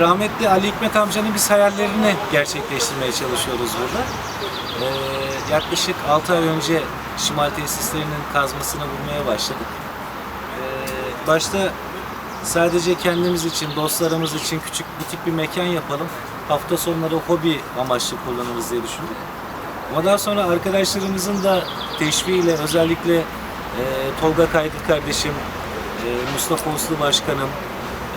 Rahmetli Ali Hikmet amcanın biz hayallerini gerçekleştirmeye çalışıyoruz burada. Ee, yaklaşık 6 ay önce Şimal tesislerinin kazmasını bulmaya başladık. Ee, başta sadece kendimiz için, dostlarımız için küçük butik bir mekan yapalım. Hafta sonları hobi amaçlı kullanırız diye düşündük. Ama daha sonra arkadaşlarımızın da teşviğiyle özellikle e, Tolga Kaydır kardeşim, e, Mustafa Uslu başkanım,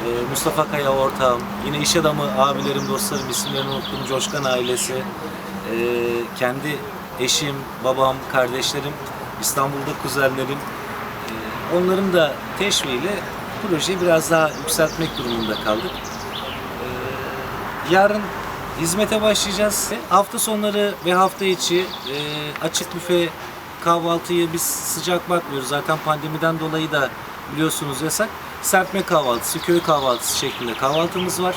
e, Mustafa Kaya ortağım, yine iş adamı abilerim, dostlarım, isimlerini unuttum, Coşkan ailesi, e, kendi eşim, babam, kardeşlerim, İstanbul'da kuzenlerim, e, onların da teşviğiyle projeyi biraz daha yükseltmek durumunda kaldık. Ee, yarın hizmete başlayacağız. Hafta sonları ve hafta içi e, açık büfe kahvaltıyı biz sıcak bakmıyoruz. Zaten pandemiden dolayı da biliyorsunuz yasak. Serpme kahvaltısı, köy kahvaltısı şeklinde kahvaltımız var.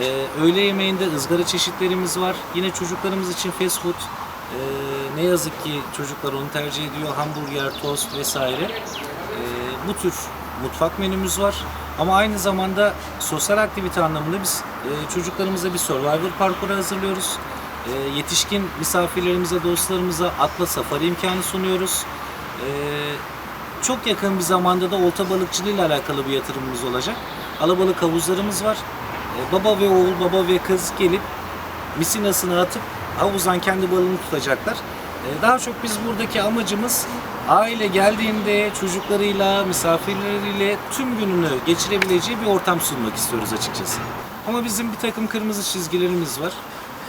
Ee, öğle yemeğinde ızgara çeşitlerimiz var. Yine çocuklarımız için fast food. Ee, ne yazık ki çocuklar onu tercih ediyor. Hamburger, tost vesaire. Ee, bu tür mutfak menümüz var. Ama aynı zamanda sosyal aktivite anlamında biz e, çocuklarımıza bir survivor parkuru hazırlıyoruz. E, yetişkin misafirlerimize, dostlarımıza atla safari imkanı sunuyoruz. E, çok yakın bir zamanda da olta balıkçılığı ile alakalı bir yatırımımız olacak. Alabalık havuzlarımız var. E, baba ve oğul, baba ve kız gelip misinasını atıp havuzdan kendi balığını tutacaklar. E, Daha çok biz buradaki amacımız aile geldiğinde çocuklarıyla, misafirleriyle tüm gününü geçirebileceği bir ortam sunmak istiyoruz açıkçası. Ama bizim bir takım kırmızı çizgilerimiz var.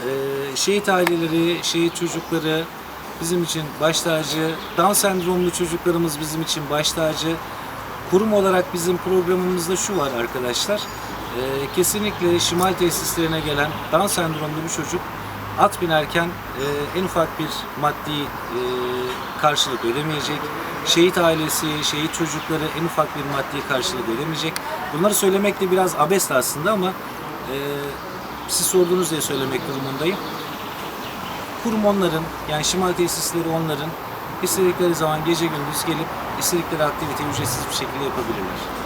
E, Şehit aileleri, şehit çocukları bizim için baş tacı, Down sendromlu çocuklarımız bizim için baş tacı. Kurum olarak bizim programımızda şu var arkadaşlar. Ee, kesinlikle şimal tesislerine gelen Down sendromlu bir çocuk at binerken e, en ufak bir maddi e, karşılık ödemeyecek. Şehit ailesi, şehit çocukları en ufak bir maddi karşılık ödemeyecek. Bunları söylemek de biraz abest aslında ama e, siz sordunuz diye söylemek durumundayım. Kurum onların, yani şimal tesisleri onların. İstedikleri zaman gece gündüz gelip istedikleri aktiviteyi ücretsiz bir şekilde yapabilirler.